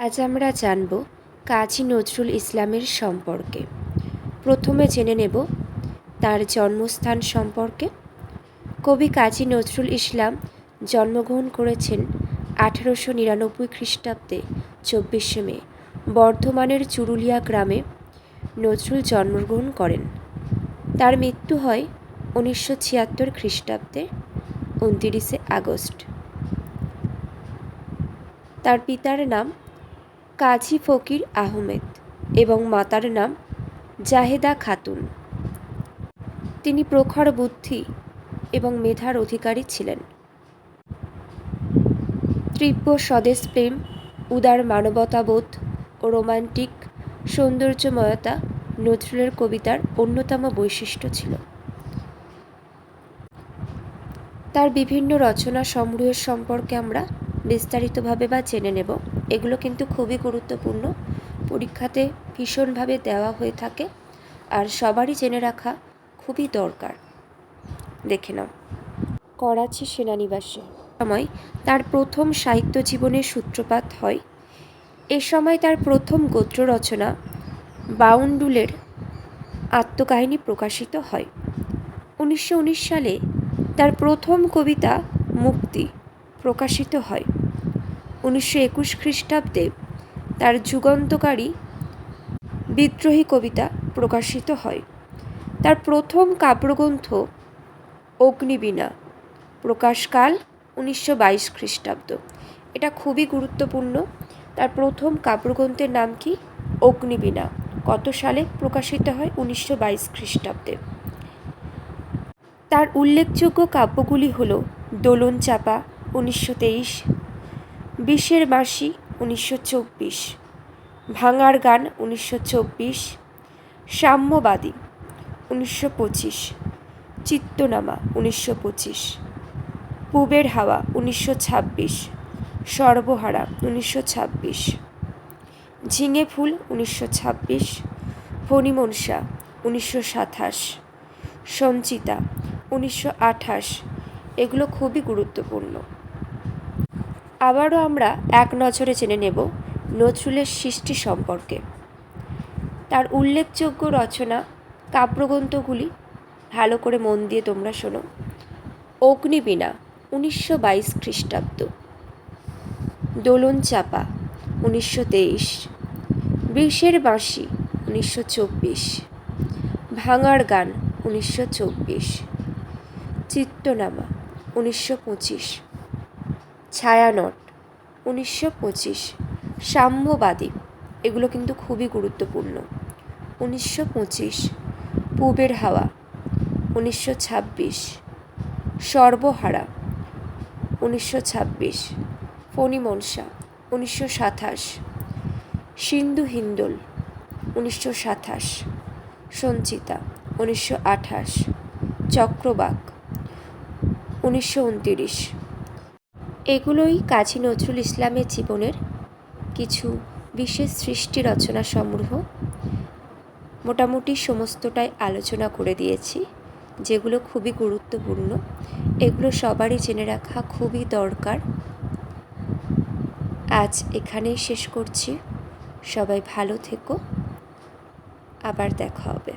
আজ আমরা জানব কাজী নজরুল ইসলামের সম্পর্কে। প্রথমে জেনে নেব তার জন্মস্থান সম্পর্কে। কবি কাজী নজরুল ইসলাম জন্মগ্রহণ করেছেন আঠেরোশো নিরানব্বই খ্রিস্টাব্দে, চব্বিশে মে, বর্ধমানের চুরুলিয়া গ্রামে। নজরুল জন্মগ্রহণ করেন। তার মৃত্যু হয় উনিশশো ছিয়াত্তর খ্রিস্টাব্দে, উনতিরিশে আগস্ট। তার পিতার নাম কাজী ফকির আহমেদ এবং মাতার নাম জাহেদা খাতুন। তিনি প্রখর বুদ্ধি এবং মেধার অধিকারী ছিলেন। তীব্র স্বদেশপ্রেম উদার মানবতাবোধ ও রোমান্টিক সৌন্দর্যময়তা নজরুলের কবিতার অন্যতম বৈশিষ্ট্য ছিল। তার বিভিন্ন রচনা সমূহের সম্পর্কে আমরা বিস্তারিতভাবে বা জেনে নেব। এগুলো কিন্তু খুবই গুরুত্বপূর্ণ। পরীক্ষাতে ভীষণভাবে দেওয়া হয়ে থাকে আর সবারই জেনে রাখা খুবই দরকার। দেখে নাও। করাচি সেনানিবাসে। সময় তার প্রথম সাহিত্য জীবনের সূত্রপাত হয়। এ সময় তার প্রথম গোত্র রচনা বাউন্ডুলের আত্মকাহিনী প্রকাশিত হয়। উনিশশো উনিশ সালে তার প্রথম কবিতা মুক্তি প্রকাশিত হয়। উনিশশো একুশ খ্রিস্টাব্দে তার যুগান্তকারী বিদ্রোহী কবিতা প্রকাশিত হয়। তার প্রথম কাব্যগ্রন্থ অগ্নিবীণা, প্রকাশকাল উনিশশো বাইশ খ্রিস্টাব্দ। এটা খুবই গুরুত্বপূর্ণ। তার প্রথম কাব্যগ্রন্থের নাম কি? অগ্নিবীণা, কত সালে প্রকাশিত হয়? উনিশশো বাইশ খ্রিস্টাব্দে। তার উল্লেখযোগ্য কাব্যগুলি হল দোলন চাপা উনিশশো তেইশ, বিশের মাসি উনিশশো চব্বিশ, ভাঙার গান উনিশশো চব্বিশ, সাম্যবাদী উনিশশো পঁচিশ, চিত্তনামা উনিশশো পঁচিশ, পুবের হাওয়া উনিশশো ছাব্বিশ, সর্বহারা উনিশশো ছাব্বিশ, ঝিঙে ফুল উনিশশো ছাব্বিশ, ফণিমনসা উনিশশো সাতাশ, সঞ্চিতা উনিশশো আঠাশ, এগুলো খুবই গুরুত্বপূর্ণ। আবারও আমরা এক নজরে জেনে নেব নজরুলের সৃষ্টি সম্পর্কে। তার উল্লেখযোগ্য রচনা, কাব্যগ্রন্থগুলি, ভালো করে মন দিয়ে তোমরা শোনো। অগ্নিবীণা, উনিশশো বাইশ খ্রিস্টাব্দ। দোলন চাপা উনিশশো তেইশ। বিষের বাঁশি, উনিশশো চব্বিশ। ভাঙার গান, উনিশশো চব্বিশ। চিত্তনামা, উনিশশো পঁচিশ। ছায়ানট, উনিশশো পঁচিশ। সাম্যবাদী, এগুলো কিন্তু খুবই গুরুত্বপূর্ণ। উনিশশো পঁচিশ, পূবের হাওয়া। উনিশশো ছাব্বিশ, সর্বহারা। উনিশশো ছাব্বিশ, ফণিমনসা। উনিশশো সাতাশ সিন্ধু হিন্দোল উনিশশো সাতাশ, সঞ্চিতা। উনিশশো আঠাশ, চক্রবাক। উনিশশো উনতিরিশ এগুলোই কাজী নজরুল ইসলামের জীবনের কিছু বিশেষ সৃষ্টি রচনা সমূহ। মোটামুটি সমস্তটাই আলোচনা করে দিয়েছি, যেগুলো খুবই গুরুত্বপূর্ণ। এগুলো সবারই জেনে রাখা খুবই দরকার। আজ এখানেই শেষ করছি। সবাই ভালো থেকো। আবার দেখা হবে।